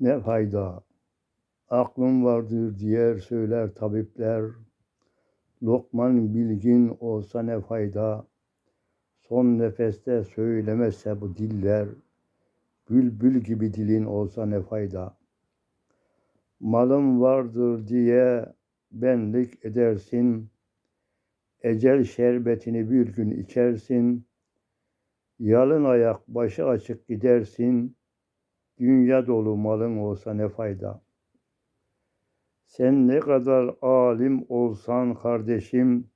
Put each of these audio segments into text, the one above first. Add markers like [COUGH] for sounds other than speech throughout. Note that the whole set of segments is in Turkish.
Ne fayda? Aklım vardır diğer söyler tabipler. Lokman bilgin olsa ne fayda? Son nefeste söylemezse bu diller. Bülbül gibi dilin olsa ne fayda? Malım vardır diye benlik edersin. Ecel şerbetini bir gün içersin. Yalın ayak başı açık gidersin. Dünya dolu malın olsa ne fayda? Sen ne kadar alim olsan kardeşim,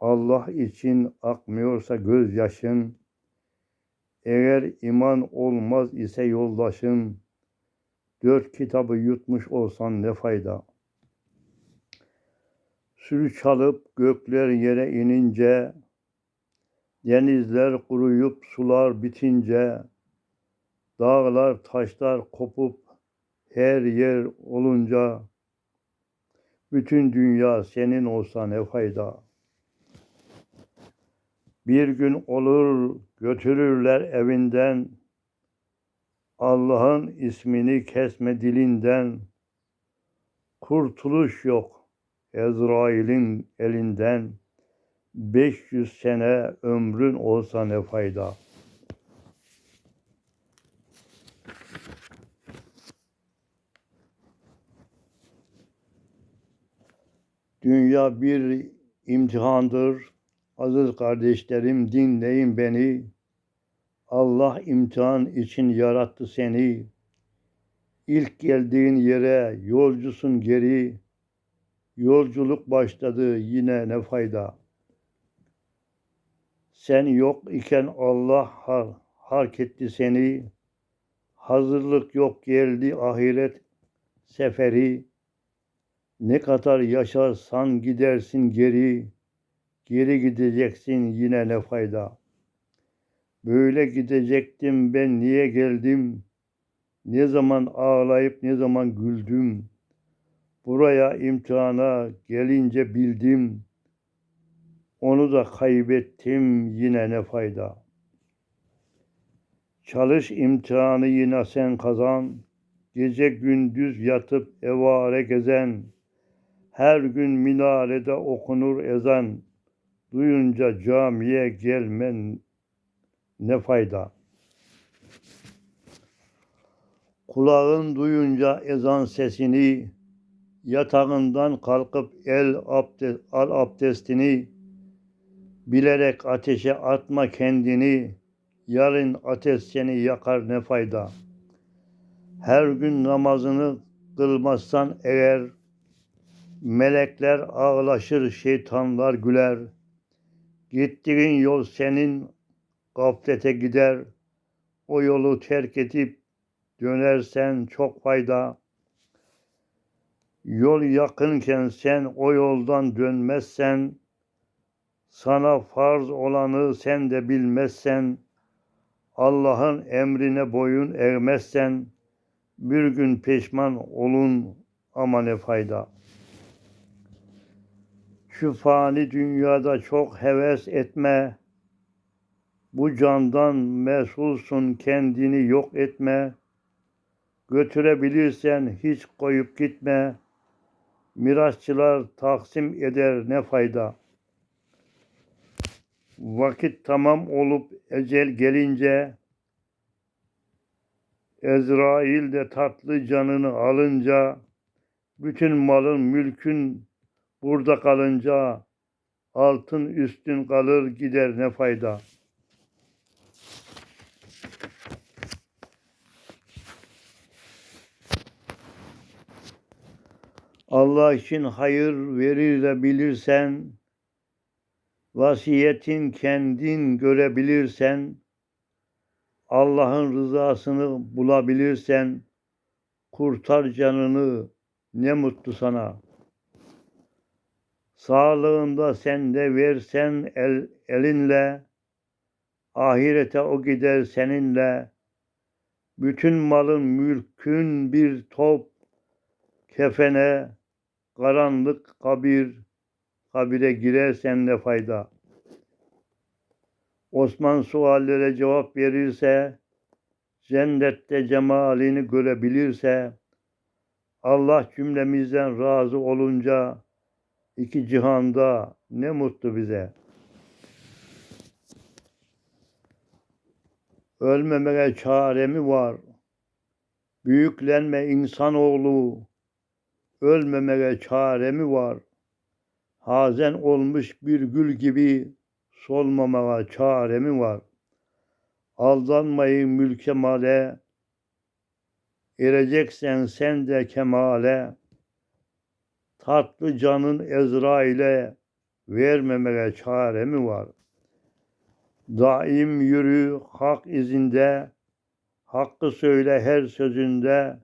Allah için akmıyorsa gözyaşın, eğer iman olmaz ise yoldaşın, dört kitabı yutmuş olsan ne fayda? Sürü çalıp gökler yere inince, denizler kuruyup sular bitince, dağlar taşlar kopup her yer olunca, bütün dünya senin olsa ne fayda? Bir gün olur götürürler evinden, Allah'ın ismini kesme dilinden, kurtuluş yok Ezrail'in elinden, 500 sene ömrün olsa ne fayda? Dünya bir imtihandır. Aziz kardeşlerim dinleyin beni. Allah imtihan için yarattı seni. İlk geldiğin yere yolcusun geri. Yolculuk başladı yine ne fayda. Sen yok iken Allah har hark etti seni. Hazırlık yok geldi ahiret seferi. Ne kadar yaşarsan gidersin geri, geri gideceksin yine ne fayda. Böyle gidecektim ben niye geldim? Ne zaman ağlayıp ne zaman güldüm? Buraya imtihana gelince bildim. Onu da kaybettim yine ne fayda. Çalış imtihanı yine sen kazan. Gece gündüz yatıp evare gezen. Her gün minarede okunur ezan. Duyunca camiye gelmen ne fayda? Kulağın duyunca ezan sesini, yatağından kalkıp el abdest, al abdestini, bilerek ateşe atma kendini, yarın ateş seni yakar ne fayda? Her gün namazını kılmazsan eğer, Melekler ağlaşır, şeytanlar güler. Gittiğin yol senin gaflete gider. O yolu terk edip dönersen çok fayda. Yol yakınken sen o yoldan dönmezsen, sana farz olanı sen de bilmezsen, Allah'ın emrine boyun eğmezsen, bir gün pişman olun ama ne fayda.'' Şu fani dünyada çok heves etme. Bu candan mesulsun kendini yok etme. Götürebilirsen hiç koyup gitme. Mirasçılar taksim eder ne fayda. Vakit tamam olup ecel gelince Ezrail de tatlı canını alınca bütün malın mülkün Burada kalınca altın üstün kalır gider ne fayda. Allah için hayır verir de bilirsen, vasiyetin kendin görebilirsen, Allah'ın rızasını bulabilirsen, kurtar canını, ne mutlu sana.'' Sağlığında sen de versen el, elinle, ahirete o gider seninle. Bütün malın mülkün bir top, kefene, karanlık kabir, kabire girersen ne fayda. Osman suallere cevap verirse, cennette cemalini görebilirse, Allah cümlemizden razı olunca iki cihanda ne mutlu bize. Ölmemeye çare mi var? Büyüklenme insanoğlu, ölmemeye çare var? Hazen olmuş bir gül gibi solmamaya çare var? Aldanmayın mülke male, ereceksen sen de kemale. Tatlı canın Ezrail'e vermemeye çare mi var? Daim yürü hak izinde, hakkı söyle her sözünde.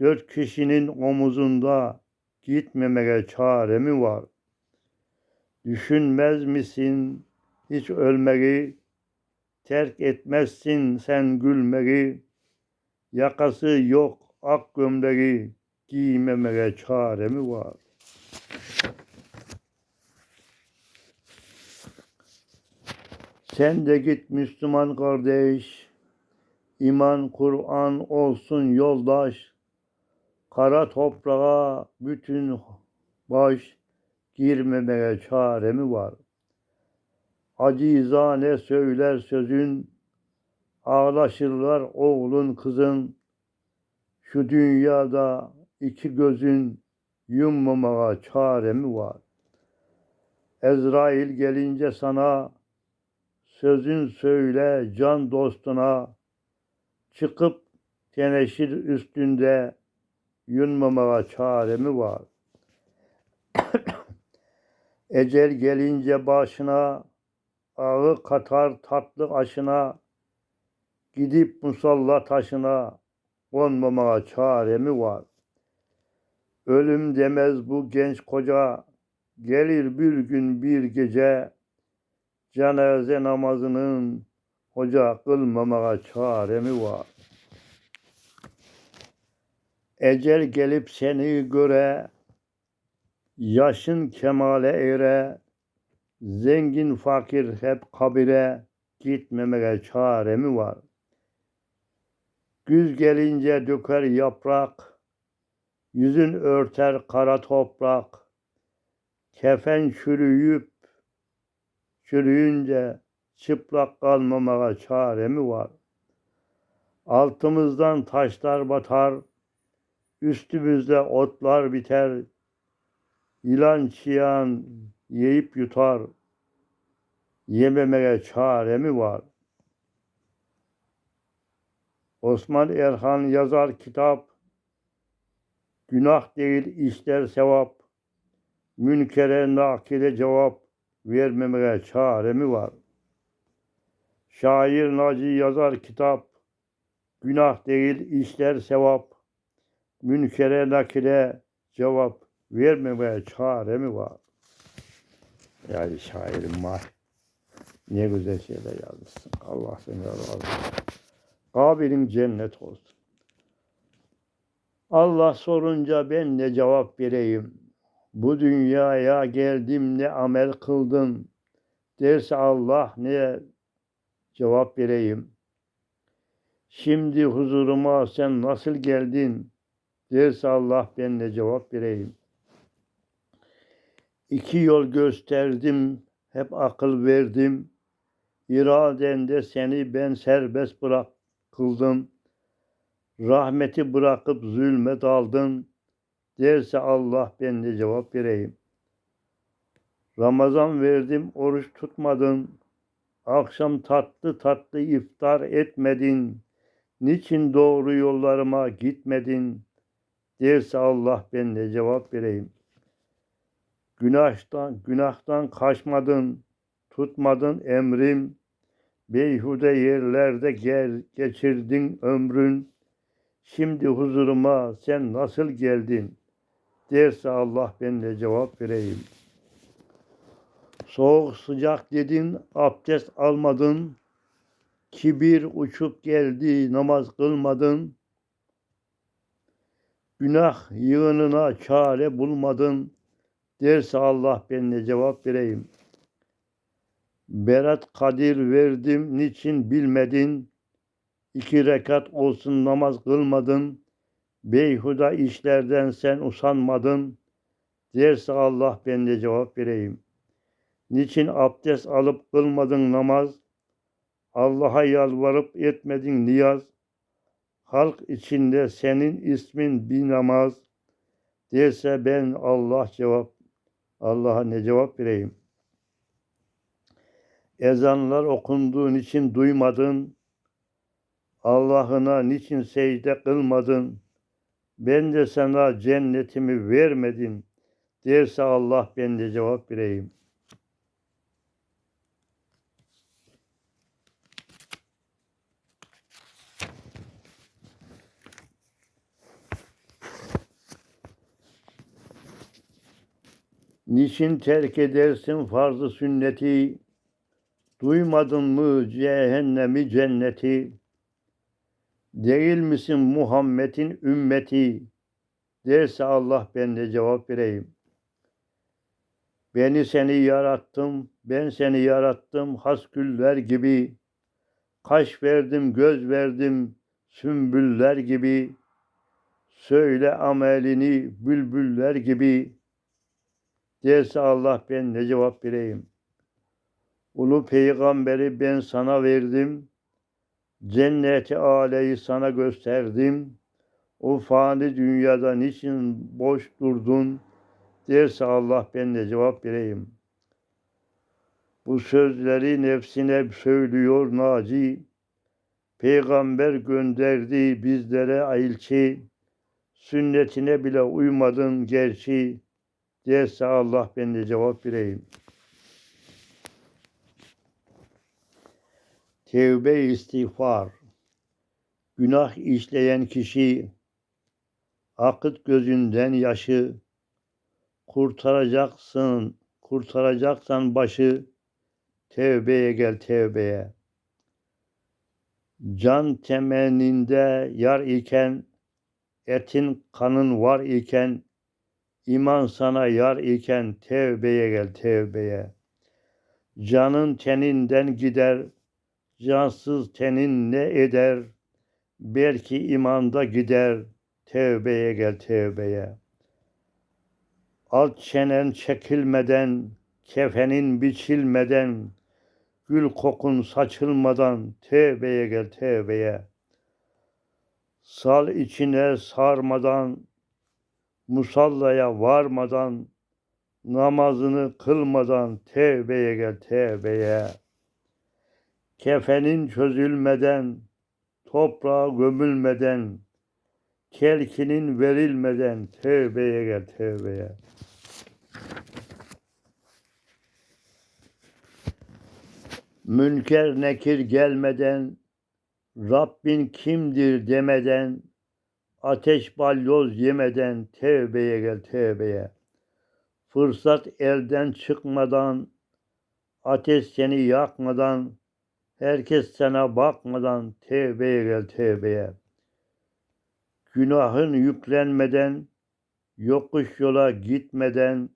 Dört kişinin omuzunda gitmemeye çare mi var? Düşünmez misin hiç ölmeyi? Terk etmezsin sen gülmeyi. Yakası yok ak gömleği giymemeye çare mi var? Sen de git Müslüman kardeş, iman Kur'an olsun yoldaş, kara toprağa bütün baş girmemeye çare mi var? Acizane söyler sözün, ağlaşırlar oğlun kızın, şu dünyada iki gözün yummamaya çare mi var? Ezrail gelince sana sözün söyle can dostuna çıkıp teneşir üstünde yunmamaya çare mi var? [COUGHS] Ecel gelince başına ağı katar tatlı aşına gidip musalla taşına konmamaya çare mi var? Ölüm demez bu genç koca, gelir bir gün bir gece, cenaze namazının hoca kılmamaya çare mi var? Ecel gelip seni göre, yaşın kemale ere, zengin fakir hep kabire, gitmemeye çare mi var? Güz gelince döker yaprak, yüzün örter kara toprak, kefen çürüyüp çürüyünce çıplak kalmamaya çare mi var? Altımızdan taşlar batar, üstümüzde otlar biter, yılan çıyan yiyip yutar, yememeye çare mi var? Osman Erhan yazar kitap, günah değil işler sevap, münkere nakile cevap vermemeye çare mi var? Şair Naci yazar kitap, günah değil işler sevap, münkere nakile cevap vermemeye çare mi var? Yani şairim var. Ne güzel şeyler yazmışsın. Allah seni razı olsun. Kabilim cennet olsun. Allah sorunca ben ne cevap vereyim? Bu dünyaya geldim ne amel kıldım? Derse Allah ne cevap vereyim? Şimdi huzuruma sen nasıl geldin? Derse Allah ben ne cevap vereyim? İki yol gösterdim, hep akıl verdim. İradende seni ben serbest bırak kıldım. Rahmeti bırakıp zulme daldın. Derse Allah ben de cevap vereyim. Ramazan verdim, oruç tutmadın. Akşam tatlı tatlı iftar etmedin. Niçin doğru yollarıma gitmedin? Derse Allah ben de cevap vereyim. Günahtan, günahtan kaçmadın, tutmadın emrim. Beyhude yerlerde gel, geçirdin ömrün. Şimdi huzuruma sen nasıl geldin? Derse Allah ben de cevap vereyim. Soğuk sıcak dedin, abdest almadın. Kibir uçup geldi, namaz kılmadın. Günah yığınına çare bulmadın. Derse Allah ben de cevap vereyim. Berat Kadir verdim, niçin bilmedin? İki rekat olsun namaz kılmadın. Beyhuda işlerden sen usanmadın. Derse Allah ben de cevap vereyim. Niçin abdest alıp kılmadın namaz? Allah'a yalvarıp etmedin niyaz. Halk içinde senin ismin bir namaz. Derse ben Allah cevap Allah'a ne cevap vereyim? Ezanlar okunduğun için duymadın. Allah'ına niçin secde kılmadın? Ben de sana cennetimi vermedim. Derse Allah ben de cevap vereyim. Niçin terk edersin farz-ı sünneti? Duymadın mı cehennemi cenneti? Değil misin Muhammed'in ümmeti? Derse Allah ben de cevap vereyim. Beni seni yarattım, ben seni yarattım has güller gibi. Kaş verdim, göz verdim, sümbüller gibi. Söyle amelini bülbüller gibi. Derse Allah ben ne cevap vereyim. Ulu peygamberi ben sana verdim. Cenneti âleyi sana gösterdim. O fani dünyada niçin boş durdun? Derse Allah ben de cevap vereyim. Bu sözleri nefsine söylüyor Naci. Peygamber gönderdi bizlere elçi. Sünnetine bile uymadın gerçi. Derse Allah ben de cevap vereyim. Tevbe istiğfar. Günah işleyen kişi akıt gözünden yaşı kurtaracaksın, kurtaracaksan başı tevbeye gel tevbeye. Can temenninde yar iken, etin kanın var iken, iman sana yar iken tevbeye gel tevbeye. Canın teninden gider, cansız tenin ne eder? Belki imanda gider, tevbeye gel tevbeye. Alt çenen çekilmeden, kefenin biçilmeden, gül kokun saçılmadan tevbeye gel tevbeye. Sal içine sarmadan, musallaya varmadan, namazını kılmadan tevbeye gel tevbeye. Kefenin çözülmeden, toprağa gömülmeden, kelkinin verilmeden tevbeye gel tevbeye. Münker nekir gelmeden, Rabbin kimdir demeden, ateş balyoz yemeden tevbeye gel tevbeye. Fırsat elden çıkmadan, ateş seni yakmadan, herkes sana bakmadan tevbeye gel tevbeye. Günahın yüklenmeden, yokuş yola gitmeden,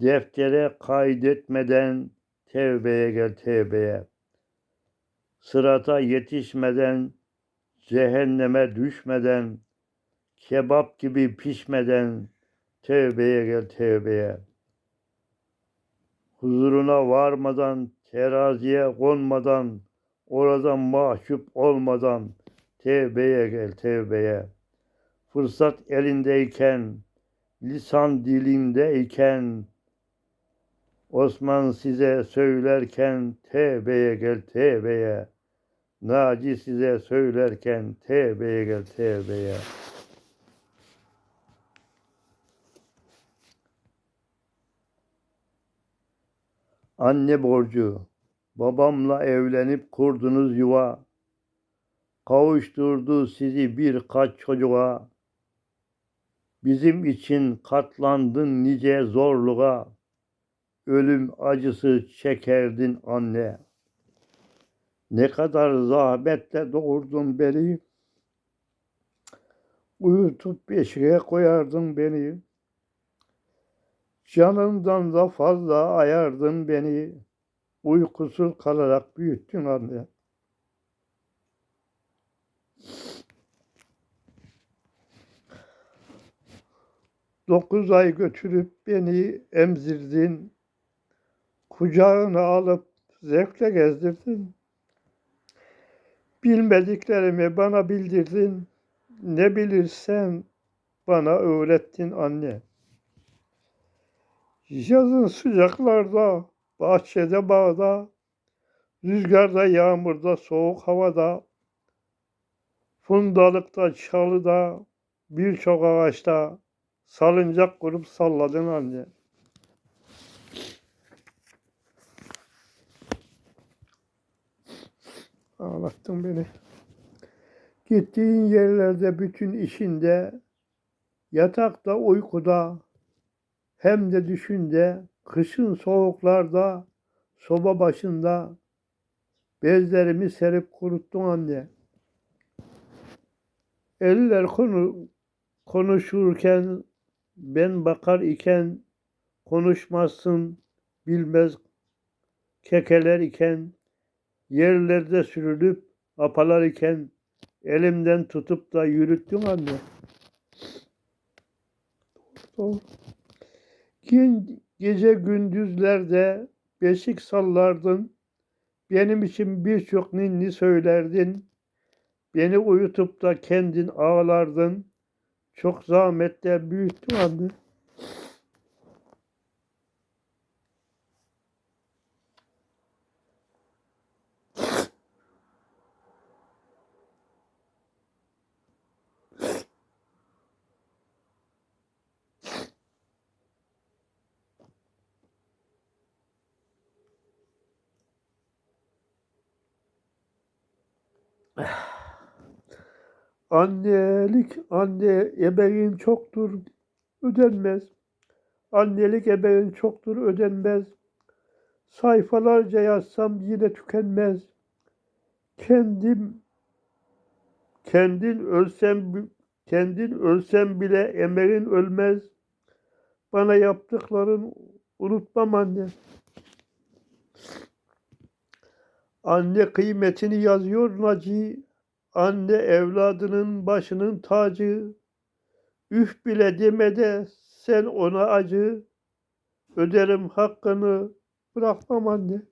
deftere kaydetmeden tevbeye gel tevbeye. Sırata yetişmeden, cehenneme düşmeden, kebap gibi pişmeden tevbeye gel tevbeye. Huzuruna varmadan, teraziye konmadan, oradan mahcup olmadan tevbeye gel tevbeye. Fırsat elindeyken, lisan dilindeyken, Osman size söylerken tevbeye gel tevbeye. Naci size söylerken tevbeye gel tevbeye. Anne borcu. Babamla evlenip kurdunuz yuva. Kavuşturdu sizi birkaç çocuğa. Bizim için katlandın nice zorluğa. Ölüm acısı çekerdin anne. Ne kadar zahmetle doğurdun beni. Uyutup beşiğe koyardın beni. Canımdan da fazla ayardın beni. Uykusuz kalarak büyüttün anne. Dokuz ay götürüp beni emzirdin. Kucağına alıp zevkle gezdirdin. Bilmediklerimi bana bildirdin. Ne bilirsen bana öğrettin anne. Yazın sıcaklarda, bahçede bağda, rüzgarda, yağmurda, soğuk havada, fundalıkta, çalıda, birçok ağaçta salıncak kurup salladın anne. Ağlattın beni. Gittiğin yerlerde bütün işinde, yatakta, uykuda, hem de düşünde, kışın soğuklarda, soba başında, bezlerimi serip kuruttun anne. Eller konu, konuşurken, ben bakar iken, konuşmazsın, bilmez kekeler iken, yerlerde sürülüp apalar iken, elimden tutup da yürüttün anne. Doğru. Gün, gece gündüzlerde beşik sallardın. Benim için birçok ninni söylerdin. Beni uyutup da kendin ağlardın. Çok zahmetle büyüttün anne. Annelik, anne ebeğin çoktur, ödenmez. Annelik ebeğin çoktur, ödenmez. Sayfalarca yazsam yine tükenmez. Kendim, kendin ölsem, kendin ölsem bile emeğin ölmez. Bana yaptıkların unutmam anne. Anne kıymetini yazıyor Naci. Anne evladının başının tacı. Üf bile demede sen ona acı. Öderim hakkını bırakmam anne.